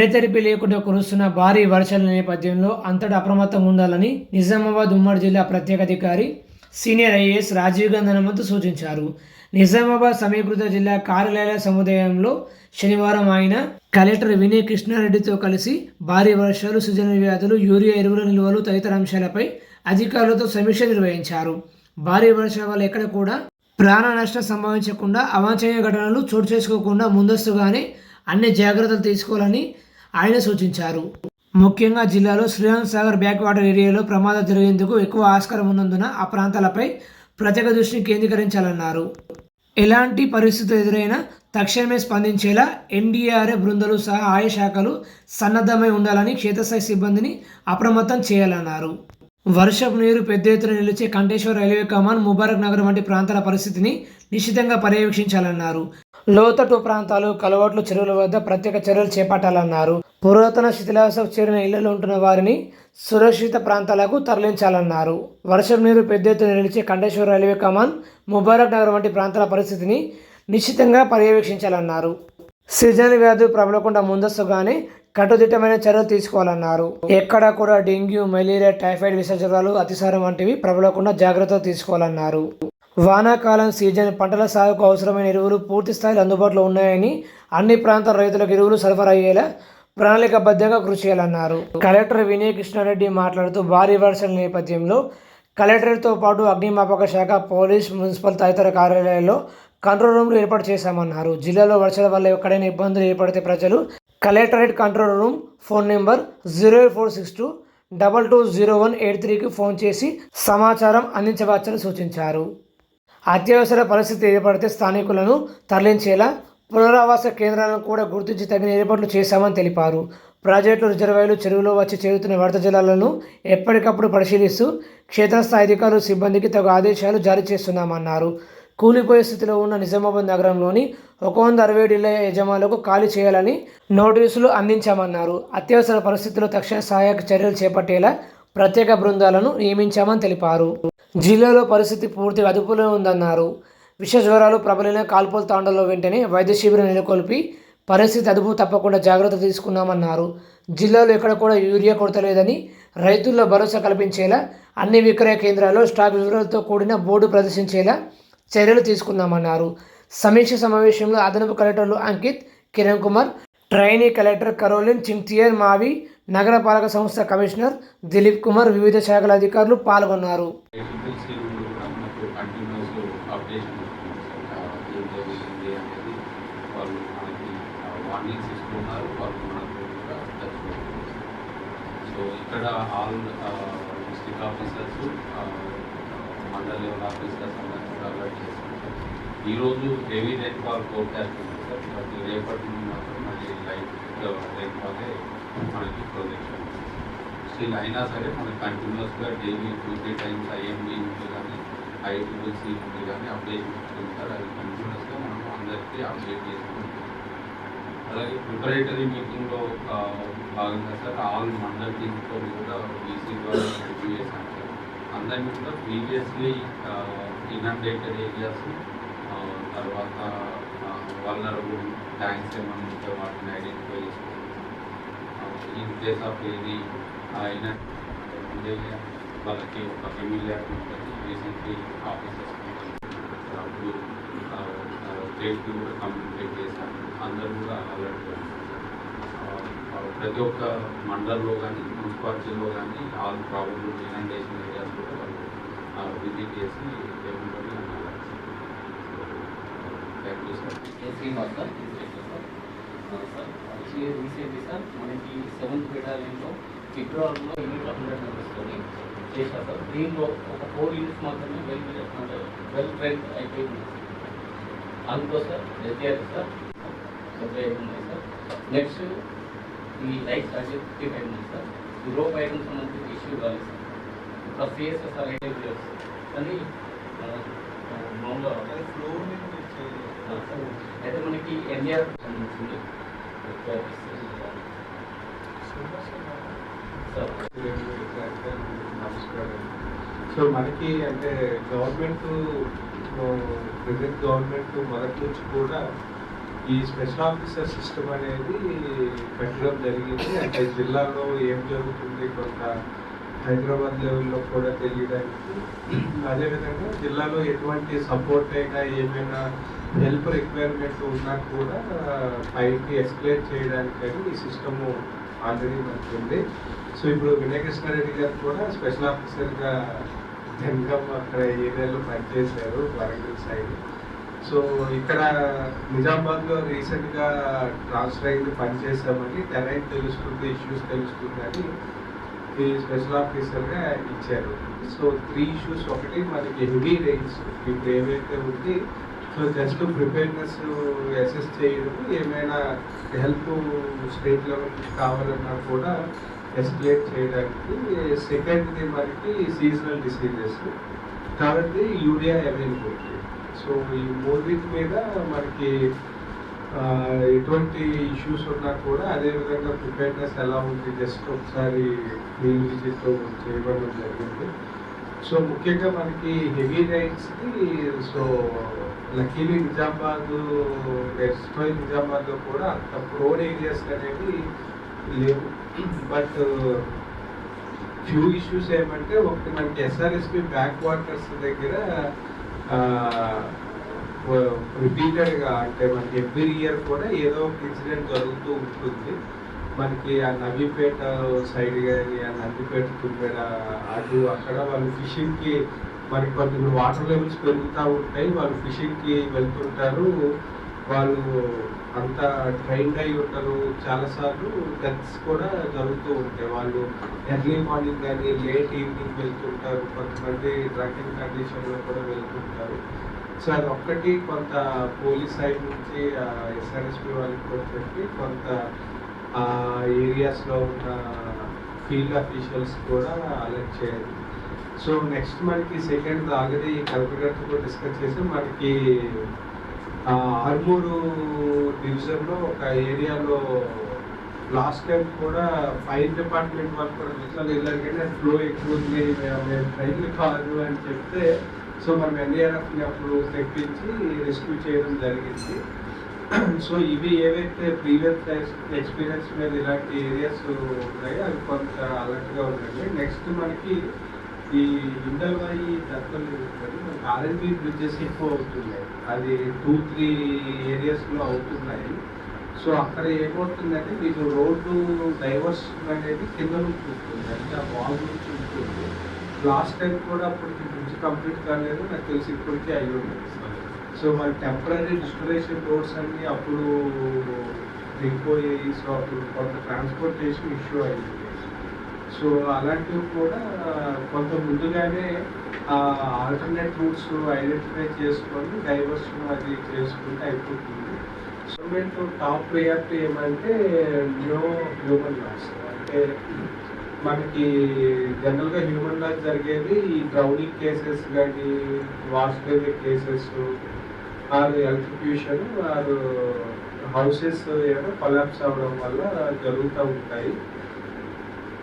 ఎడతెరిపి లేకుండా కురుస్తున్న భారీ వర్షాల నేపథ్యంలో అంతటా అప్రమత్తంగా ఉండాలని నిజామాబాద్ ఉమ్మడి జిల్లా ప్రత్యేక అధికారి సీనియర్ ఐఏఎస్ రాజీవ్ గాంధీ హనుమంతు సూచించారు. నిజామాబాద్ సమీకృత జిల్లా కార్యాలయాల సముదాయంలో శనివారం ఆయన కలెక్టర్ వినయ్ కృష్ణారెడ్డితో కలిసి భారీ వర్షాలు సృజన వ్యాధులు యూరియా ఎరువుల నిల్వలు తదితర అంశాలపై అధికారులతో సమీక్ష నిర్వహించారు. భారీ వర్షాల వల్ల ఎక్కడ కూడా ప్రాణ నష్టం సంభవించకుండా అవాంఛనీయ ఘటనలు చోటు చేసుకోకుండా ముందస్తుగానే అన్ని జాగ్రత్తలు తీసుకోవాలని ఆయన సూచించారు. ముఖ్యంగా జిల్లాలో శ్రీరామ్ సాగర్ బ్యాక్ వాటర్ ఏరియాలో ప్రమాదం జరిగేందుకు ఎక్కువ ఆస్కారం ఉన్నందున ఆ ప్రాంతాలపై ప్రత్యేక దృష్టిని కేంద్రీకరించాలన్నారు. ఎలాంటి పరిస్థితులు ఎదురైనా తక్షణమే స్పందించేలా ఎన్డీఆర్ఏ బృందాలు సహా ఆయా శాఖలు సన్నద్ధమై ఉండాలని క్షేత్రస్థాయి సిబ్బందిని అప్రమత్తం చేయాలన్నారు. వర్షపు నీరు పెద్ద ఎత్తున నిలిచే కంటేశ్వర రైల్వే కమాన్ ముబారక్ నగర్ వంటి ప్రాంతాల పరిస్థితిని నిశ్చితంగా పర్యవేక్షించాలన్నారు. లోతట్టు ప్రాంతాలు కలవట్లు చెరువుల వద్ద ప్రత్యేక చర్యలు చేపట్టాలన్నారు. పురాతన శిథిలాసకు చేరిన ఇళ్ళలో ఉంటున్న వారిని సురక్షిత ప్రాంతాలకు తరలించాలన్నారు. వర్షం నీరు పెద్ద ఎత్తున నిలిచే కండేశ్వర రైల్వే కమాన్ ముబారక్ నగర్ వంటి ప్రాంతాల పరిస్థితిని నిశ్చితంగా పర్యవేక్షించాలన్నారు. సీజన్ వ్యాధులు ప్రబలకుండా ముందస్తుగానే కట్టుదిట్టమైన చర్యలు తీసుకోవాలన్నారు. ఎక్కడా కూడా డెంగ్యూ మలేరియా టైఫాయిడ్ విసర్జనాలు అతిసారం వంటివి ప్రబలకుండా జాగ్రత్తలు తీసుకోవాలన్నారు. వానాకాలం సీజన్ పంటల సాగుకు అవసరమైన ఎరువులు పూర్తి స్థాయిలో అందుబాటులో ఉన్నాయని అన్ని ప్రాంతాల రైతులకు ఎరువులు సరఫరా అయ్యేలా ప్రణాళికబద్ధంగా కృషి చేయాలన్నారు. కలెక్టర్ వినయ్ కృష్ణారెడ్డి మాట్లాడుతూ భారీ వర్షాల నేపథ్యంలో కలెక్టరేట్తో పాటు అగ్నిమాపక శాఖ పోలీస్ మున్సిపల్ తదితర కార్యాలయాల్లో కంట్రోల్ రూమ్లు ఏర్పాటు చేశామన్నారు. జిల్లాలో వర్షాల వల్ల ఎక్కడైనా ఇబ్బందులు ఏర్పడితే ప్రజలు collectorate control room phone number zero four six two double two zero one eight త్రీకి ఫోన్ చేసి సమాచారం అందించవచ్చని సూచించారు. అత్యవసర పరిస్థితి ఏర్పడితే స్థానికులను తరలించేలా పునరావాస కేంద్రాలను కూడా గుర్తించి తగిన ఏర్పాట్లు చేశామని తెలిపారు. ప్రాజెక్టు రిజర్వాయర్లు చెరువులో వచ్చి చేరుతున్న వరద జలాలను ఎప్పటికప్పుడు పరిశీలిస్తూ క్షేత్రస్థాయి అధికారులు సిబ్బందికి తగు ఆదేశాలు జారీ చేస్తున్నామన్నారు. కూలిపోయే స్థితిలో ఉన్న నిజామాబాద్ నగరంలోని ఒక వంద అరవై ఏడు ఇళ్ళ యజమానులకు ఖాళీ చేయాలని నోటీసులు అందించామన్నారు. అత్యవసర పరిస్థితుల్లో తక్షణ సహాయక చర్యలు చేపట్టేలా ప్రత్యేక బృందాలను నియమించామని తెలిపారు. జిల్లాలో పరిస్థితి పూర్తిగా అదుపులో ఉందన్నారు. విష జ్వరాలు ప్రబలిన కాల్పుల తాండలో వెంటనే వైద్య శిబిరం నెలకొల్పి పరిస్థితి అదుపు తప్పకుండా జాగ్రత్త తీసుకున్నామన్నారు జిల్లాలో ఎక్కడ కూడా యూరియా కొరత లేదని రైతుల్లో భరోసా కల్పించేలా అన్ని విక్రయ కేంద్రాల్లో స్టాక్ వివరాలతో కూడిన బోర్డు ప్రదర్శించేలా చర్యలు తీసుకున్నామన్నారు సమీక్ష సమావేశంలో అదనపు కలెక్టర్లు Ankit Kiran Kumar trainee collector Caroline Chingthianmawi నగరపాలక సంస్థ కమిషనర్ దిలీప్ కుమార్ వివిధ శాఖల అధికారులు పాల్గొన్నారు. సో ఇక్కడ all district officers mandal level officers అందరినీ అలర్ట్ చేస్తున్నారు. ఈరోజు హెవీ రైన్ఫాల్ ఫోర్కాస్ట్ ఉంది సార్ రేపటి నుండి మాత్రం మళ్ళీ లైట్ రైన్ఫాలే మనకి ప్రొజెక్షన్ స్టిల్ అయినా సరే మనకి కంటిన్యూస్గా daily two three times IMD నుండి కానీ ఐటీసీ నుండి కానీ అప్డేషన్ వస్తుంది సార్ అది కంటిన్యూస్గా మనం అందరికీ అప్డేట్ చేసుకుంటాం అలాగే ప్రిపరేటరీ మీటింగ్లో భాగంగా సార్ ఆల్ మండల్ టీమ్తో కూడా బీసీ ద్వారా రివ్యూ చేశాం సార్ అందరినీ కూడా ప్రీవియస్లీ ఇన్అప్డేటెడ్ ఏరియాస్ తర్వాత వల్నరబుల్ ట్యాంక్స్ ఏమైనా ఉంటే వాటిని ఐడెంటిఫై చేసుకుంటాం ఇన్ ఆఫ్ ఏది ఉండే వాళ్ళకి ఒక ఫెమిలియర్ ఉంటుంది రీసెంట్లీ ఆఫీసర్స్ అప్పుడు కూడా కమ్యూనికేట్ చేశాను అందరూ కూడా అలర్ట్ ప్రతి ఒక్క మండల్లో కానీ మున్సిపాలిటీలో కానీ ఆల్ ప్రాబ్లమ్ ఇనండేషన్ ఏరియాస్ కూడా వాళ్ళు విజిట్ చేసి ఏముంటుంది అని alert thank you sir. Srinivas sir. Sir. Sir వచ్చి రీసెంట్లీ సార్ మనకి సెవెంత్ బెటాలియన్లో ఫిబ్రవరిలో యూనిట్ హండ్రెడ్ మెంబర్స్తో చేశారు సార్. దీనిలో ఒక ఫోర్ యూనిట్స్ మాత్రమే వెల్ అంటే వెల్ ట్రైన్ అయిపోయింది. అందులో సార్ ఎస్డిఆర్ సార్ సబ్జెక్ట్ ఉన్నాయి సార్. నెక్స్ట్ ఈ లైట్ ఫైవ్ ఉంది సార్. ఈ రోప్ ఐటమ్స్ సంబంధించి ఇష్యూ కాలేదు సార్. ఒక సిఎస్ఎస్ సార్. అయితే కానీ మామూలుగా సార్. అయితే మనకి ఎన్ఆర్ సంబంధించింది. సో మనకి అంటే గవర్నమెంట్ ప్రజెంట్ గవర్నమెంట్ మొదటి నుంచి కూడా ఈ స్పెషల్ ఆఫీసర్ సిస్టమ్ అనేది పెట్టడం జరిగింది. అంటే జిల్లాలో ఏం జరుగుతుంది కొంత హైదరాబాద్ లెవెల్లో కూడా తెలియడానికి. అదేవిధంగా జిల్లాలో ఎటువంటి సపోర్ట్ అయినా ఏమైనా హెల్ప్ రిక్వైర్మెంట్ ఉన్నా కూడా పైకి ఎక్స్ప్లెయిన్ చేయడానికని ఈ సిస్టమ్ ఆల్రెడీ మనకు ఉంది. సో ఇప్పుడు వినయకృష్ణారెడ్డి గారు కూడా స్పెషల్ ఆఫీసర్గా జంగం అక్కడ ఏరియాలో పనిచేశారు వరంగల్ సైడ్. సో ఇక్కడ నిజామాబాద్లో రీసెంట్గా ట్రాన్స్ఫర్ అయింది పనిచేసామని టెరైన్ తెలుస్తుంది ఇష్యూస్ తెలుస్తుందని ఈ స్పెషల్ ఆఫీసర్గా ఇచ్చారు. సో త్రీ ఇష్యూస్ ఒకటి మనకి హెవీ రేంజ్. ఇప్పుడు ఏవైతే ఉంది సో జస్ట్ ప్రిపేర్నెస్ అసెస్ చేయడం ఏమైనా హెల్ప్ స్టేట్ లెవెల్ కావాలన్నా కూడా ఎస్కలేట్ చేయడానికి సెకండ్ది మనకి సీజనల్ డిసీజెస్ కాబట్టి యూరియా అవైలబిలిటీ సో ఈ మూడింటి మీద మనకి ఎటువంటి ఇష్యూస్ ఉన్నా కూడా అదే విధంగా ప్రిపేర్నెస్ ఎలా ఉంది జస్ట్ ఒకసారి ఫీల్డ్ విజిట్ చేయడం జరిగింది. సో ముఖ్యంగా మనకి హెవీ రైడ్స్కి సో లక్కీలీ నిజామాబాద్ ఎక్స్ట్రోల్ నిజామాబాద్లో కూడా అంత ప్రోడ్ ఏరియాస్ అనేవి లేవు. బట్ ఫ్యూ ఇష్యూస్ ఏమంటే ఒకటి మనకి ఎస్ఆర్ఎస్పి బ్యాక్ వాటర్స్ దగ్గర రిపీటెడ్గా అంటే మనకి ఎవ్రీ ఇయర్ కూడా ఏదో ఒక ఇన్సిడెంట్ జరుగుతూ ఉంటుంది. మనకి ఆ నవీపేట సైడ్ కానీ ఆ నందిపేట తుమ్మేడ అటు అక్కడ వాళ్ళు ఫిషింగ్కి మనకి కొంత వాటర్ లెవెల్స్ పెరుగుతూ ఉంటాయి. వాళ్ళు ఫిషింగ్కి వెళ్తుంటారు. వాళ్ళు అంత ట్రైన్డ్ అయి ఉంటారు చాలాసార్లు డెత్స్ కూడా జరుగుతూ ఉంటాయి. వాళ్ళు ఎర్లీ మార్నింగ్ కానీ లేట్ ఈవినింగ్ వెళ్తుంటారు. కొంతమంది డ్రంకింగ్ కండిషన్లో కూడా వెళ్తుంటారు. సో అది ఒక్కటి కొంత పోలీస్ సైడ్ నుంచి ఎస్ఆర్ఎస్పి వాళ్ళకి కూడా చెప్పి కొంత ఆ ఏరియాస్లో ఉన్న ఫీల్డ్ అఫీషియల్స్ కూడా అలర్ట్ చేయాలి సో నెక్స్ట్ మనకి సెకండ్ ఆల్రెడీ కలెక్టర్తో డిస్కస్ చేసి మనకి ఆర్మూరు డివిజన్లో ఒక ఏరియాలో లాస్ట్ టైం కూడా ఫైర్ డిపార్ట్మెంట్ వాళ్ళు కూడా విషయాలు వెళ్ళారు ఫ్లో ఎక్కువ ఉంది మేము- మేము ట్రైన్లు కాదు అని చెప్తే సో మనం ఎన్ఏఆర్ఎఫ్ని అప్పుడు తెప్పించి రెస్క్యూ చేయడం జరిగింది. సో ఇవి ఏవైతే ప్రీవియస్ ఎక్స్పీరియన్స్ మీద ఇలాంటి ఏరియాస్ ఉన్నాయో అవి కొంత అలర్ట్గా ఉండండి. నెక్స్ట్ మనకి ఈ ఇండల్వాయి దత్తలు మనకి ఆర్ఎన్బి బ్రిడ్జెస్ ఎక్కువ అవుతున్నాయి. అది టూ త్రీ ఏరియాస్లో అవుతున్నాయి. సో అక్కడ ఏమవుతుందంటే మీకు రోడ్డు డైవర్స్ అనేది కింద నుంచి ఉంటుంది అంటే ఆ వాల్ నుంచి ఉంటుంది. లాస్ట్ టైం కూడా అప్పటికి బ్రిడ్జ్ కంప్లీట్ కాలేదు. నాకు తెలిసి ఇప్పటికీ అయ్యి ఉంది సో మన టెంపరీ డిస్టరేషన్ రోడ్స్ అన్ని అప్పుడు దిగిపోయాయి. సో అప్పుడు కొంత ట్రాన్స్పోర్టేషన్ ఇష్యూ అయింది. సో అలాంటివి కూడా కొంత ముందుగానే ఆల్టర్నేట్ రూట్స్ ఐడెంటిఫై చేసుకొని డైవర్షన్ అది చేసుకుంటే అయిపోతుంది. గవర్నమెంట్ టాప్ ప్రియారిటీ ఏమంటే న్యూ హ్యూమన్ లాస్ అంటే మనకి జనరల్గా హ్యూమన్ లాస్ జరిగేది ఈ డ్రౌనింగ్ కేసెస్ కానీ వాష్ కేసెస్ వారి ఎలక్ట్రిక్యూషన్ వారు హౌసెస్ ఏమైనా కొలాప్స్ అవ్వడం వల్ల జరుగుతూ ఉంటాయి.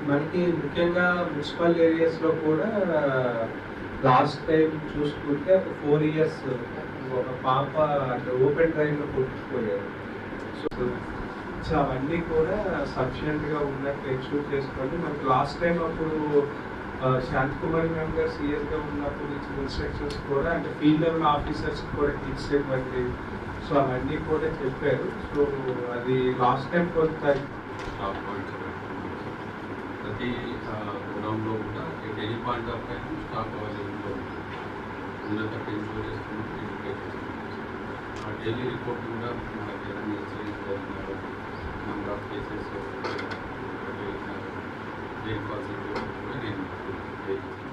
మనకి ముఖ్యంగా మున్సిపల్ ఏరియాస్లో కూడా లాస్ట్ టైం చూసుకుంటే ఒక ఫోర్ ఇయర్స్ ఒక పాప అంటే ఓపెన్ డ్రైవ్లో కొట్టుకుపోయారు. సో సో అవన్నీ కూడా సఫిషియెంట్గా ఉన్నట్టు ఎక్స్క్యూట్ చేసుకోండి మనకి లాస్ట్ టైం అప్పుడు ఆ, శాంత్ కుమార్ మ్యామ్ గారు సీఎస్గా ఉన్నప్పుడు ఇచ్చిన ఇన్స్ట్రక్షన్స్ కూడా అంటే ఫీల్డ్ లెవెల్ ఆఫీసర్స్ కూడా కిట్స్ ఇవ్వండి సో అవన్నీ కూడా చెప్పారు. సో అది లాస్ట్ టైం కొంత ప్రతి గోడౌన్లో కూడా at any point of time stock అవైలబుల్లో ఉంటుంది. ఉన్నత టెన్షన్ చేసుకుంటూ ఇండికేట్ చేసుకుంటాం ఆ డైలీ రిపోర్ట్ కూడా మనకి ఏదైనా ఇన్సిడెంట్స్ నెంబర్ ఆఫ్ కేసెస్ で風を胸に取って